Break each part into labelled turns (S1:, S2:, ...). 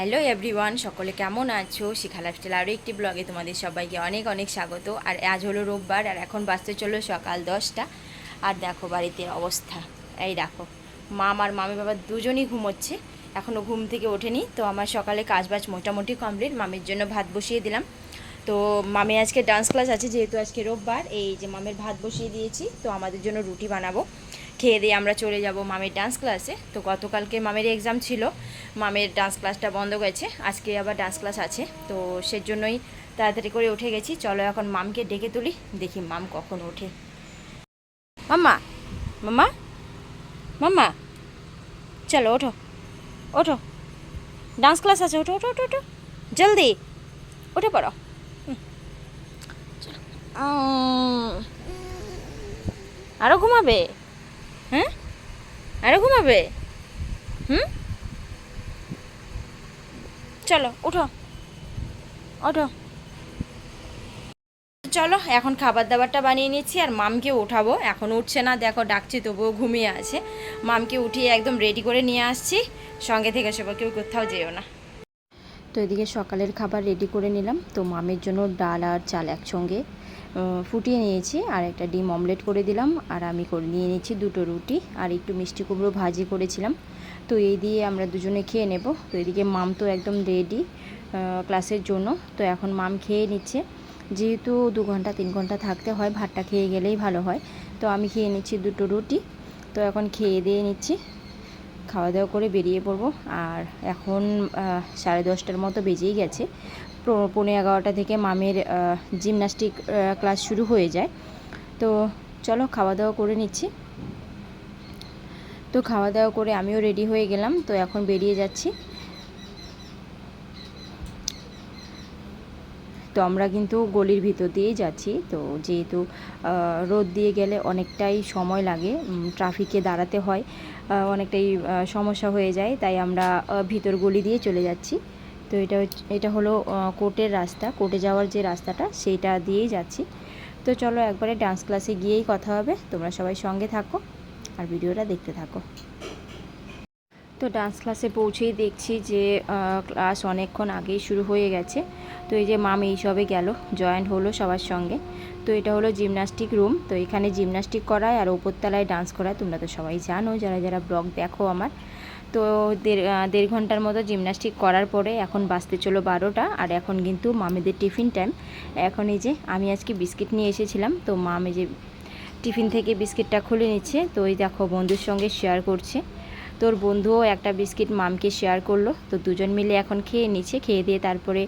S1: Hello everyone, সকলে কেমন আছো? শিখা লাইফস্টাইল আরও একটি ব্লগে তোমাদের সবাইকে অনেক অনেক স্বাগত। আর আজ হলো রোববার, আর এখন বাঁচতে চলল সকাল দশটা। আর দেখো বাড়িতে অবস্থা। এই দেখো মাম আর মামি বাবা দুজনই ঘুমোচ্ছে। এখনও ঘুম থেকে ওঠেনি, তো আমার সকালে কাজবাজ মোটামুটি কমপ্লিট মামির জন্য ভাত বসিয়ে দিলাম। তো মামি আজকে ডান্স ক্লাস আছে, যেহেতু আজকে রোববার, এই যে মামের ভাত বসিয়ে দিয়েছি, তো আমাদের জন্য রুটি বানাবো। খেয়ে দিয়ে আমরা চলে যাব মামের ডান্স ক্লাসে তো গতকালকে মামের এক্সাম ছিল, মামের ডান্স ক্লাসটা বন্ধ গেছে আজকে আবার ডান্স ক্লাস আছে। তো সেজন্যই তাড়াতাড়ি করে উঠে গেছি। চলো এখন মামকে ডেকে তুলি, দেখি মাম কখন ওঠে। মাম্মা মাম্মা মাম্মা, চলো ওঠো ওঠো। ডান্স ক্লাস আছে, ওঠো ওঠো ওঠো ওঠো। জলদি, উঠে পড়ো। হুম। চলো। আরও ঘুমাবে? হ্যাঁ? আরও ঘুমাবে? হুম? চলো উঠো ওঠো। চলো, এখন খাবার দাবারটা বানিয়ে নিচ্ছি আর মামকে উঠাবো এখন উঠছে না, দেখো ডাকছি, তবুও ঘুমিয়ে আছে। মামকে উঠিয়ে একদম রেডি করে নিয়ে আসছি। সঙ্গে থেকে সবাই কেউ কোথাও যেও না। তো এদিকে সকালের খাবার রেডি করে নিলাম। তো মামের জন্য ডাল আর চাল একসঙ্গে। ফুটিয়ে নিয়েছি আর একটা ডিম অমলেট করে দিলাম আর আমি করে নিয়ে নিচ্ছি দুটো রুটি আর একটু মিষ্টি কুমড়ো ভাজি করেছিলাম। তো এই দিয়ে আমরা দুজনে খেয়ে নেব। তো এদিকে মাম তো একদম রেডি ক্লাসের জন্য। তো এখন মাম খেয়ে নিচ্ছে। যেহেতু দু ঘণ্টা, তিন ঘণ্টা থাকতে হয়, ভাতটা খেয়ে গেলেই ভালো হয়। তো আমি খেয়ে নিচ্ছি দুটো রুটি। তো এখন খেয়ে দিয়ে নিচ্ছি। খাওয়া দাওয়া করে বেরিয়ে পড়ব। আর এখন সাড়ে দশটার মতো বেজেই গেছে। পৌনে এগারোটা থেকে মামের জিমনাস্টিক ক্লাস শুরু হয়ে যায়। তো চলো খাওয়া দাওয়া করে নিচ্ছি। তো খাওয়া দাওয়া করে আমিও রেডি হয়ে গেলাম। তো এখন বেরিয়ে যাচ্ছি। তো আমরা কিন্তু গলির ভিতর দিয়েই যাচ্ছি। তো যেহেতু রোদ দিয়ে গেলে অনেকটাই সময় লাগে ট্রাফিকে দাঁড়াতে হয় অনেকটাই সমস্যা হয়ে যায়, তাই আমরা ভিতর গলি দিয়ে চলে যাচ্ছি। তো এটা এটা হলো কোর্টের রাস্তা, কোর্টে যাওয়ার যে রাস্তাটা, সেইটা দিয়েই যাচ্ছি। তো চলো একবারে ডান্স ক্লাসে গিয়েই কথা হবে, তোমরা সবাই সঙ্গে থাকো, আর ভিডিওটা দেখতে থাকো। তো ডান্স ক্লাসে পৌঁছেই দেখছি যে ক্লাস অনেকক্ষণ আগেই শুরু হয়ে গেছে। তো এই যে মাম এই সবে গেল জয়েন্ট হলো সবার সঙ্গে। তো এটা হলো জিমনাস্টিক রুম তো এখানে জিমনাস্টিক করায় আর ওপরতলায় ডান্স করায়, তোমরা তো সবাই জানো, যারা যারা ব্লগ দেখো আমার। তো দেড় দেড় ঘণ্টার মতো জিমনাস্টিক করার পরে এখন বাঁচতে চলো বারোটা, আর এখন কিন্তু মামেদের টিফিন টাইম এখন এই যে আমি আজকে বিস্কিট নিয়ে এসেছিলাম, তো মাম এই যে টিফিন থেকে বিস্কিটটা খুলে নিচ্ছে। তো এই দেখো বন্ধুর সঙ্গে শেয়ার করছে। তোর বন্ধুও একটা বিস্কিট মামকে শেয়ার করল। তো দুজন মিলে এখন খেয়ে নিচ্ছে, খেয়ে দিয়ে তারপরে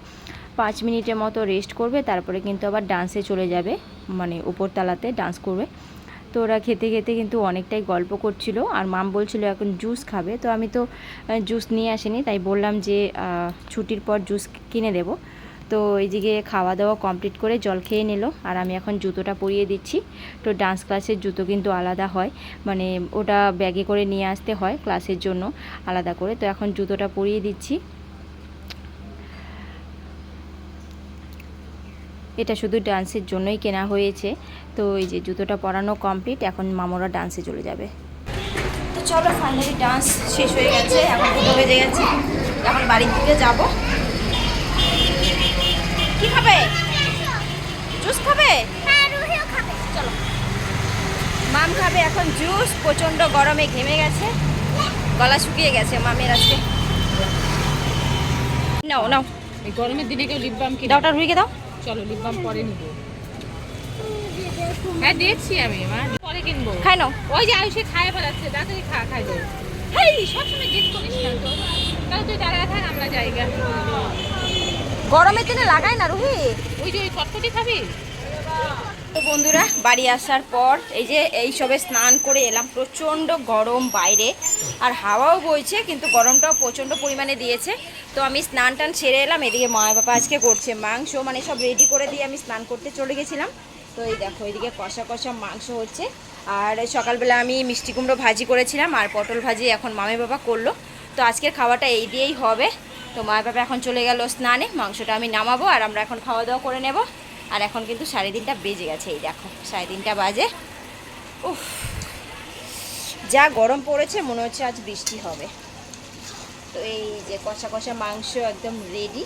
S1: পাঁচ মিনিটের মতো রেস্ট করবে, তারপরে কিন্তু আবার ডান্সে চলে যাবে মানে উপরতলাতে ডান্স করবে। তো ওরা খেতে খেতে কিন্তু অনেকটাই গল্প করছিল, আর মাম বলছিল এখন জুস খাবে। তো আমি তো জুস নিয়ে আসিনি, তাই বললাম যে ছুটির পর জুস কিনে দেবো। তো এইদিকে খাওয়া দাওয়া কমপ্লিট করে জল খেয়ে নিল। আর আমি এখন জুতোটা পরিয়ে দিচ্ছি। তো ডান্স ক্লাসের জুতো কিন্তু আলাদা হয়। মানে ওটা ব্যাগে করে নিয়ে আসতে হয় ক্লাসের জন্য আলাদা করে। তো এখন জুতোটা পরিয়ে দিচ্ছি। এটা শুধু ডান্সের জন্যই কেনা হয়েছে। তো এই যে জুতোটা পরানো কমপ্লিট এখন মামরা ডান্সে চলে যাবে। তো চলো ফাইনালি ডান্স শেষ হয়ে গেছে। এখন দুটো বেজে গেছে। এখন বাড়ির দিকে যাব। কি খাবে? জুস খাবে? চলো। মাম খাবে এখন জুস প্রচণ্ড গরমে ঘেমে গেছে। গলা শুকিয়ে গেছে মামের আজকে। নাও নাও।
S2: এই গরমের দিনে কেউ লিপ বাম কিনে
S1: দাওটা রুইকে দাও।
S2: চলো লিপ বাম পরে নিবো। হ্যাঁ দেখছি আমি মা। পরে কিনবো।
S1: খাই নাও।
S2: ওই যে আয়ুষে খায় বেড়াচ্ছে তাড়াতাড়ি খা খাই দেবো হেই! সবসময় জিদ করিস না তো। তাহলে তুই দাঁড়ায় থাক আমরা জায়গা
S1: গরমের দিনে লাগাই না রুহি?
S2: ওই যে ওই কটকটি খাবি?
S1: তো বন্ধুরা বাড়ি আসার পর এই যে এই সবে স্নান করে এলাম প্রচণ্ড গরম বাইরে আর হাওয়াও বইছে কিন্তু গরমটাও প্রচণ্ড পরিমাণে দিয়েছে। তো আমি স্নান টান সেরে এলাম এদিকে মা বাবা আজকে করছে মাংস মানে সব রেডি করে দিয়ে আমি স্নান করতে চলে গেছিলাম। তো এই দেখো এদিকে কষা কষা মাংস হচ্ছে আর সকালবেলা আমি মিষ্টি কুমড়ো ভাজি করেছিলাম আর পটল ভাজি এখন মামে বাবা করল। তো আজকের খাওয়াটা এই দিয়েই হবে। তো মা বাবা এখন চলে গেল স্নানে, মাংসটা আমি নামাবো আর আমরা এখন খাওয়া দাওয়া করে নেব। আর এখন কিন্তু সাড়ে তিনটা বেজে গেছে, এই দেখো, সাড়ে তিনটা বাজে। উফ, যা গরম পড়েছে, মনে হচ্ছে আজ বৃষ্টি হবে। তো এই যে কষা কষা মাংস একদম রেডি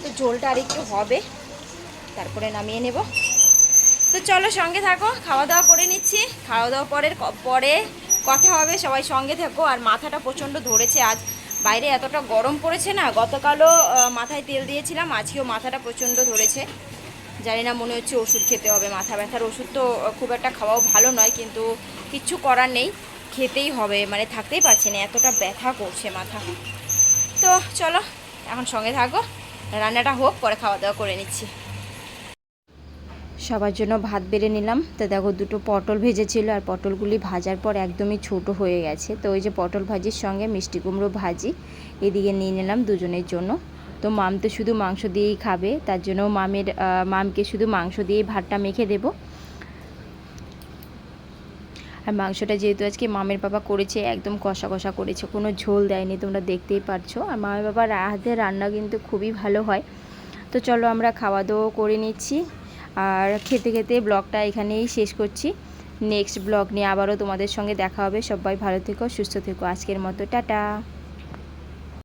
S1: তো ঝোলটা আর একটু হবে, তারপরে নামিয়ে নেব। তো চলো সঙ্গে থাকো, খাওয়া দাওয়া করে নিচ্ছি। খাওয়া দাওয়া পরের পরে কথা হবে, সবাই সঙ্গে থাকো। আর মাথাটা প্রচণ্ড ধরেছে আজ। বাইরে এতটা গরম পড়েছে না, গতকালও মাথায় তেল দিয়েছিলাম, আজকেও মাথাটা প্রচণ্ড ধরেছে। জানি না, মনে হচ্ছে ওষুধ খেতে হবে, মাথা ব্যথার ওষুধ তো খুব একটা খাওয়াও ভালো নয়, কিন্তু কিচ্ছু করার নেই। খেতেই হবে মানে থাকতেই পারছি না, এতটা ব্যথা করছে মাথা। তো চলো, এখন সঙ্গে থাকো, রান্নাটা হোক, পরে খাওয়া দাওয়া করে নিচ্ছি। সবার জন্য ভাত বেড়ে নিলাম। তো দেখো দুটো পটল ভেজেছিল আর পটলগুলি ভাজার পর একদমই ছোট হয়ে গেছে। তো ওই যে পটল ভাজির সঙ্গে মিষ্টি কুমড়ো ভাজি এদিকে নিয়ে নিলাম দুজনের জন্য। তো মাম তো শুধু মাংস দিয়েই খাবে, তার জন্য মামের মামকে শুধু মাংস দিয়েই ভাতটা মেখে দেব। আর মাংসটা যেহেতু আজকে মামের বাবা করেছে, একদম কষা কষা করেছে, কোনো ঝোল দেয়নি, তোমরা দেখতেই পারছ। আর মামের বাবার হাতের রান্না কিন্তু খুবই ভালো হয়। তো চলো আমরা খাওয়া দাওয়া করে নিচ্ছি। আর খেতে খেতে ব্লগটা এখানেই শেষ করছি। নেক্সট ব্লগ নিয়ে আবারও তোমাদের সঙ্গে দেখা হবে। সবাই ভালো থেকো, সুস্থ থেকো। আজকের মতো, টাটা।